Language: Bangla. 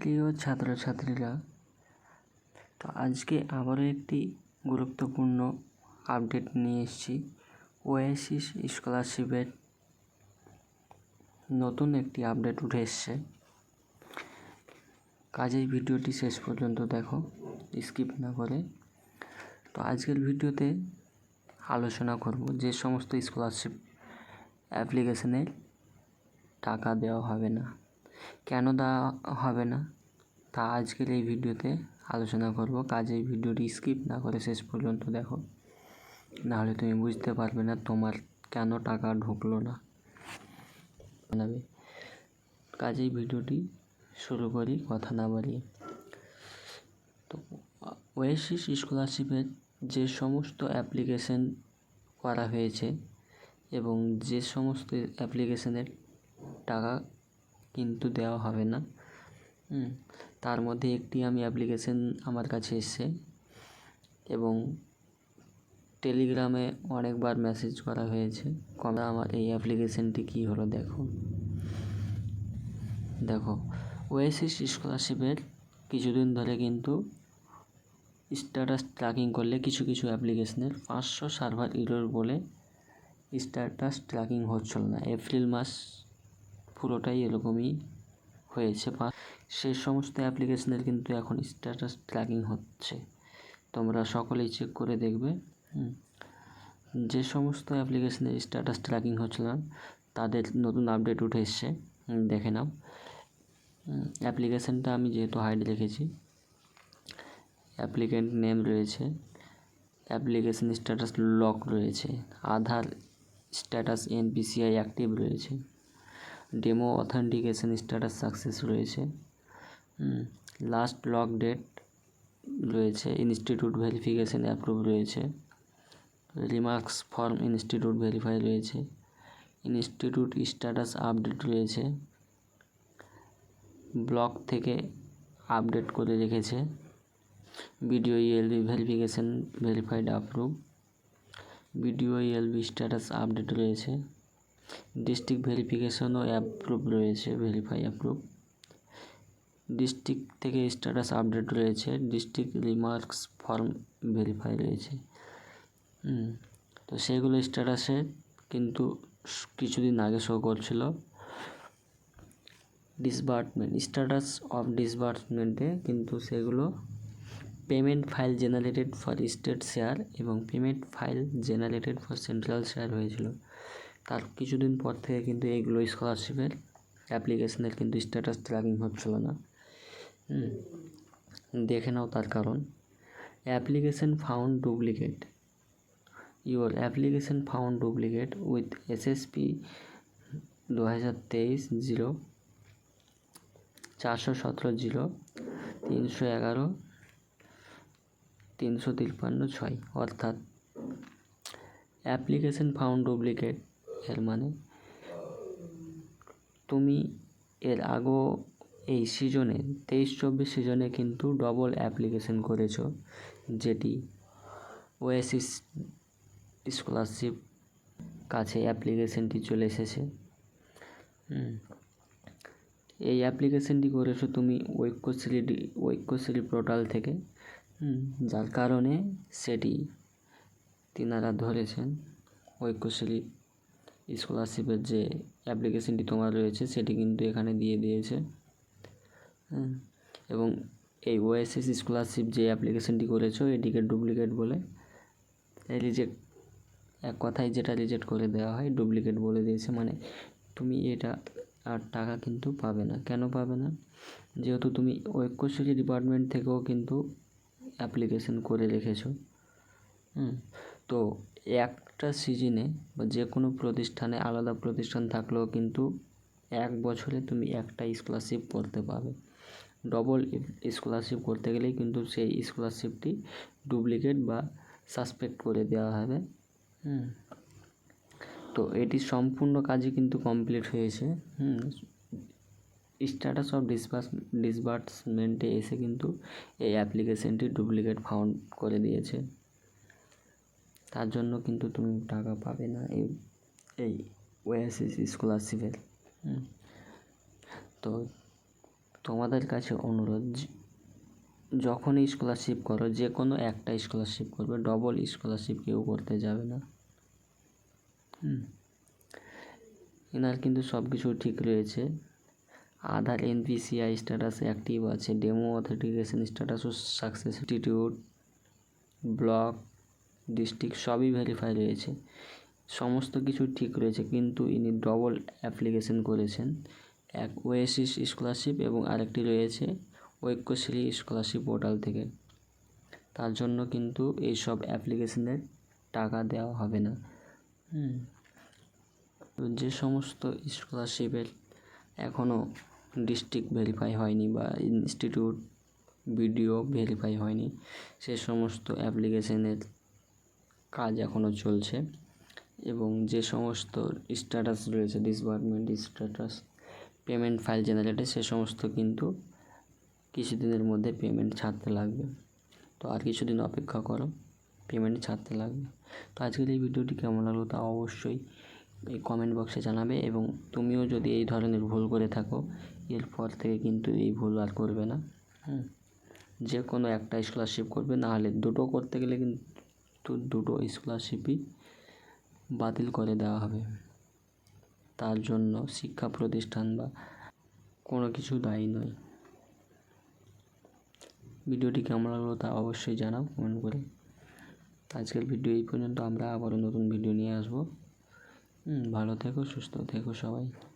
প্রিয় ছাত্রছাত্রীরা, তো আজকে আবারও একটি গুরুত্বপূর্ণ আপডেট নিয়ে এসেছি। ওয়েসিস স্কলারশিপের নতুন একটি আপডেট উঠে এসছে। কাজেই ভিডিওটি শেষ পর্যন্ত দেখো স্কিপ না করে। তো আজকের ভিডিওতে আলোচনা করব যে সমস্ত স্কলারশিপ অ্যাপ্লিকেশনে টাকা দেওয়া হবে না। কেন দেওয়া হবে না? তা আজকের এই ভিডিওতে আলোচনা করব। কাজেই ভিডিওটি স্কিপ না করে শেষ পর্যন্ত দেখো। নাহলে তুমি বুঝতে পারবে না তোমার কেন টাকা ঢুকলো না। কাজেই ভিডিওটি শুরু করি, কথা না বাড়িয়ে। তো, ওয়েসিস স্কলারশিপের যে সমস্ত অ্যাপ্লিকেশন করা হয়েছে এবং যে সমস্ত অ্যাপ্লিকেশনের টাকা কিন্তু দেওয়া হবে না। তার মধ্যে একটি আমি অ্যাপ্লিকেশন আমার কাছে এসছে এবং টেলিগ্রামে অনেকবার মেসেজ করা হয়েছে। কবে আমার এই অ্যাপ্লিকেশনটি কী হলো দেখো। দেখো ওয়েসিস স্কলারশিপের কিছুদিন ধরে কিন্তু স্ট্যাটাস ট্র্যাকিং করলে কিছু কিছু অ্যাপ্লিকেশনের পাঁচশো সার্ভার ইরোর বলে স্ট্যাটাস ট্র্যাকিং হচ্ছিল না। এপ্রিল মাস পুরোটাই এরকমই হয়েছে। বা সেই সমস্ত অ্যাপ্লিকেশনের কিন্তু এখন স্ট্যাটাস ট্র্যাকিং হচ্ছে। তোমরা সকলেই চেক করে দেখবে। যে সমস্ত অ্যাপ্লিকেশনের স্ট্যাটাস ট্র্যাকিং হচ্ছিল না, তাদের নতুন আপডেট উঠে এসছে। দেখে নাও। অ্যাপ্লিকেশানটা আমি যেহেতু হাইড রেখেছি অ্যাপ্লিকেন্ট নেম রয়েছে অ্যাপ্লিকেশন স্ট্যাটাস লক রয়েছে, আধার স্ট্যাটাস এনপিসিআই অ্যাক্টিভ রয়েছে। ডেমো অথেন্টিকেশন স্ট্যাটাস সাকসেস রয়েছে। লাস্ট লক ডেট রয়েছে ইনস্টিটিউট ভেরিফিকেশন অ্যাপ্রুভ রয়েছে রিমার্কস ফর্ম ইনস্টিটিউট ভেরিফাই রয়েছে ইনস্টিটিউট স্ট্যাটাস আপডেট রয়েছে ব্লক থেকে আপডেট করে রেখেছে video ELB verification verified approve video ELB status update রয়েছে। ডিস্ট্রিক্ট ভেরিফিকেশনও অ্যাপ্রুভ রয়েছে, ভেরিফাই, অ্যাপ্রুভ। ডিস্ট্রিক্ট থেকে স্ট্যাটাস আপডেট রয়েছে, ডিস্ট্রিক্ট রিমার্কস ফর্ম ভেরিফাই রয়েছে। তো সেগুলো স্ট্যাটাসে কিন্তু কিছুদিন আগে শো করছিল। ডিসবার্টমেন্ট, স্ট্যাটাস অফ ডিসবার্টমেন্টে কিন্তু সেগুলো payment file generated for state share এবং payment file generated for central share হয়েছিল। তার কিছুদিন পর থেকে কিন্তু এইগুলো স্কলারশিপের অ্যাপ্লিকেশনের কিন্তু স্ট্যাটাস ট্র্যাকিং হচ্ছিল না। দেখে নাও তার কারণ। Application found duplicate your application found duplicate with SSP দু হাজার তেইশ জিরো, চারশো সতেরো জিরো, তিনশো এগারো, তিনশো তিপ্পান্ন ছয়। অর্থাৎ অ্যাপ্লিকেশন ফাউন্ড ডুপ্লিকেট এর মানে? তুমি এর আগেও এই সিজনে তেইশ চব্বিশ সিজনে কিন্তু ডবল অ্যাপ্লিকেশন করেছ, যেটি ওয়েসিস স্কলারশিপ কাছে অ্যাপ্লিকেশনটি চলে এসেছে। এই অ্যাপ্লিকেশনটি করেছ তুমি ঐক্যশ্রী ঐক্যশ্রী পোর্টাল থেকে। যার কারণে সেটি তিনারা ধরেছেন ঐক্যশ্রী স্কলারশিপের যে অ্যাপ্লিকেশনটি তোমার রয়েছে, সেটি কিন্তু এখানে দিয়ে দিয়েছে। হ্যাঁ এবং এই ওএসএস স্কলারশিপ যে অ্যাপ্লিকেশনটি করেছ, এটিকে ডুপ্লিকেট বলে রিজেক্ট এক কথায় যেটা রিজেক্ট করে দেওয়া হয় ডুপ্লিকেট বলে দিয়েছে। মানে তুমি এটা আর টাকা কিন্তু পাবে না। কেন পাবে না? যেহেতু তুমি ঐক্যশ্রী ডিপার্টমেন্ট থেকেও কিন্তু অ্যাপ্লিকেশন করে রেখেছো। তো একটা সিজনে বা যে কোনো প্রতিষ্ঠানে আলাদা প্রতিষ্ঠান থাকলেও কিন্তু এক বছরে তুমি একটা স্কলারশিপ করতে পারবে। ডবল স্কলারশিপ করতে গেলেই কিন্তু সেই স্কলারশিপটি ডুপ্লিকেট বা সাসপেক্ট করে দেওয়া হবে। হুম। তো এটি সম্পূর্ণ কাজই কিন্তু কমপ্লিট হয়েছে। হুম। স্ট্যাটাস অফ ডিসবার্স ডিসবার্সমেন্টে এসে কিন্তু এই অ্যাপ্লিকেশনটি ডুপ্লিকেট ফাউন্ড করে দিয়েছে। তার জন্য কিন্তু তুমি টাকা পাবে না এই এই ওএসএস স্কলারশিপের। তো তোমাদের কাছে অনুরোধ, যে- যখনই স্কলারশিপ করো, যে কোনো একটা স্কলারশিপ করবে, ডবল স্কলারশিপ কেউ করতে যাবে না। এনার কিন্তু সব কিছু ঠিক রয়েছে। আধার, এনপিসিআই স্ট্যাটাস অ্যাক্টিভ আছে, ডেমো অথেন্টিকেশন স্ট্যাটাসও সাকসেস ইনস্টিটিউট ব্লক ডিস্ট্রিক্ট সবই ভেরিফাই রয়েছে। সমস্ত কিছু ঠিক রয়েছে, কিন্তু ইনি ডবল অ্যাপ্লিকেশন করেছেন। এক ওয়েসিস স্কলারশিপ এবং আরেকটি রয়েছে ঐক্যশ্রী স্কলারশিপ পোর্টাল থেকে। তার জন্য কিন্তু এই সব অ্যাপ্লিকেশনের টাকা দেওয়া হবে না। যে সমস্ত স্কলারশিপের এখনও ডিস্ট্রিক্ট ভেরিফাই হয়নি বা ইনস্টিটিউট বিডিও ভেরিফাই হয়নি, সে সমস্ত অ্যাপ্লিকেশনের কাজ এখনও চলছে এবং যে সমস্ত স্ট্যাটাস রয়েছে ডিসবার্টমেন্ট স্ট্যাটাস পেমেন্ট ফাইল জেনারেটে সে সমস্ত কিন্তু কিছুদিনের মধ্যে পেমেন্ট ছাড়তে লাগবে। তো আর কিছুদিন অপেক্ষা করো পেমেন্ট ছাড়তে লাগবে। তো আজকের এই ভিডিওটি কেমন লাগল তা অবশ্যই এই কমেন্ট বক্সে জানাবে এবং তুমিও যদি এই ধরনের ভুল করে থাকো, এরপর থেকে কিন্তু এই ভুল আর করবে না। যে কোনো একটা স্কলারশিপ করবে না হলে দুটো করতে গেলে কিন্তু দুটো স্কলারশিপই বাতিল করে দেওয়া হবে। তার জন্য শিক্ষা প্রতিষ্ঠান বা কোনো কিছু দায়ী নয়। ভিডিওটি কেমন লাগল তা অবশ্যই জানাও কমেন্ট করে। আজকের ভিডিও এই পর্যন্ত, আমরা আবারও নতুন ভিডিও নিয়ে আসব। ভালো থেকো, সুস্থ থেকো সবাই।